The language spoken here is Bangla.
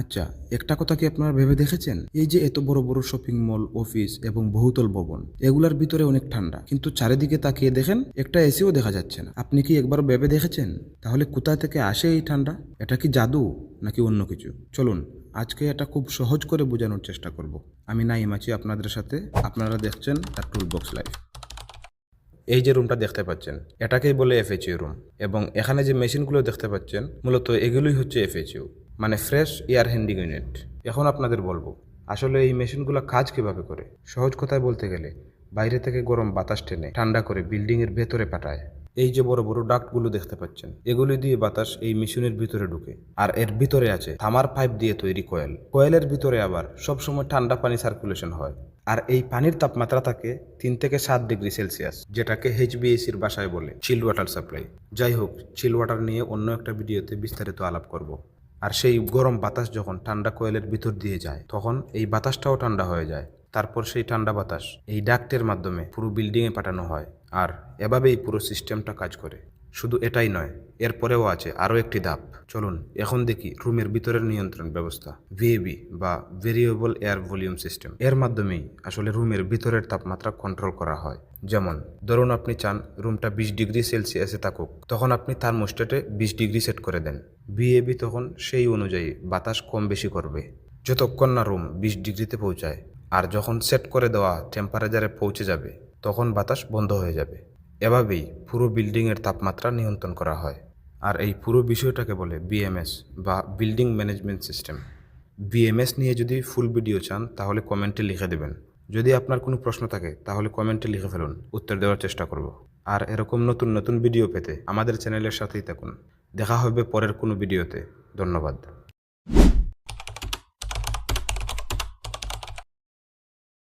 আচ্ছা একটা কথা কি আপনারা ভেবে দেখেছেন? এই যে এত বড় বড় শপিং মল অফিস এবং বহুতল ভবন, এগুলার ভিতরে অনেক ঠান্ডা, কিন্তু চারিদিকে তাকিয়ে দেখেন একটা এসিও দেখা যাচ্ছে না। আপনি কি একবার ভেবে দেখেছেন? তাহলে কোথা থেকে আসে এই ঠান্ডা? এটা কি জাদু নাকি অন্য কিছু? চলুন, আজকে এটা খুব সহজ করে বোঝানোর চেষ্টা করব। আমি নাইম আছি আপনাদের সাথে। আপনারা দেখছেন তার টুল বক্স লাইফ এই যে রুমটা দেখতে পাচ্ছেন, এটাকেই বলে এফএচইউ রুম এবং এখানে যে মেশিনগুলো দেখতে পাচ্ছেন, মূলত এগুলোই হচ্ছে এফএচইউ মানে ফ্রেশ এয়ার হ্যান্ডিং ইউনিট। এখন আপনাদের বলব, আসলে এই মেশিনগুলো কাজ কীভাবে করে? সহজ কথায় বলতে গেলে, বাইরে থেকে গরম বাতাস টেনে ঠান্ডা করে বিল্ডিং এর ভেতরে পাঠায়। এই যে বড় বড় ডাক্টগুলো দেখতে পাচ্ছেন, এগুলি দিয়ে বাতাস এই মেশিনের ভিতরে ঢুকে আর এর ভিতরে আছে থামার পাইপ দিয়ে তৈরি কয়েল কয়েলের ভিতরে আবার সবসময় ঠান্ডা পানি সার্কুলেশন হয় আর এই পানির তাপমাত্রা থাকে তিন থেকে সাত ডিগ্রি সেলসিয়াস যেটাকে এইচবিএসির বাসায় বলে চিল ওয়াটার সাপ্লাই যাই হোক চিল ওয়াটার নিয়ে অন্য একটা ভিডিওতে বিস্তারিত আলাপ করব। আর সেই গরম বাতাস যখন ঠান্ডা কয়েলের ভিতর দিয়ে যায়, তখন এই বাতাসটাও ঠান্ডা হয়ে যায়। তারপর সেই ঠান্ডা বাতাস এই ডাক্টের মাধ্যমে পুরো বিল্ডিংয়ে পাঠানো হয় আর এভাবেই পুরো সিস্টেমটা কাজ করে। শুধু এটাই নয়, এরপরেও আছে আরও একটি ধাপ। চলুন, এখন দেখি রুমের ভিতরের নিয়ন্ত্রণ ব্যবস্থা, ভিএবি বা ভেরিয়েবল এয়ার ভলিউম সিস্টেম। এর মাধ্যমেই আসলে রুমের ভিতরের তাপমাত্রা কন্ট্রোল করা হয়। যেমন, ধরুন আপনি চান রুমটা বিশ ডিগ্রি সেলসিয়াসে থাকুক, তখন আপনি থার্মোস্টেটে বিশ ডিগ্রি সেট করে দেন। ভিএবি তখন সেই অনুযায়ী বাতাস কম বেশি করবে। যতক্ষণ না রুম বিশ ডিগ্রিতে পৌঁছায়, আর যখন সেট করে দেওয়া টেম্পারেচারে পৌঁছে যাবে, তখন বাতাস বন্ধ হয়ে যাবে। এভাবেই পুরো বিল্ডিংয়ের তাপমাত্রা নিয়ন্ত্রণ করা হয়। আর এই পুরো বিষয়টাকে বলে বিএমএস বা বিল্ডিং ম্যানেজমেন্ট সিস্টেম। বিএমএস নিয়ে যদি ফুল ভিডিও চান, তাহলে কমেন্টে লিখে দেবেন। যদি আপনার কোনো প্রশ্ন থাকে, তাহলে কমেন্টে লিখে ফেলুন। উত্তর দেওয়ার চেষ্টা করব। আর এরকম নতুন নতুন ভিডিও পেতে আমাদের চ্যানেলের সাথেই থাকুন। দেখা হবে পরের কোনো ভিডিওতে। ধন্যবাদ।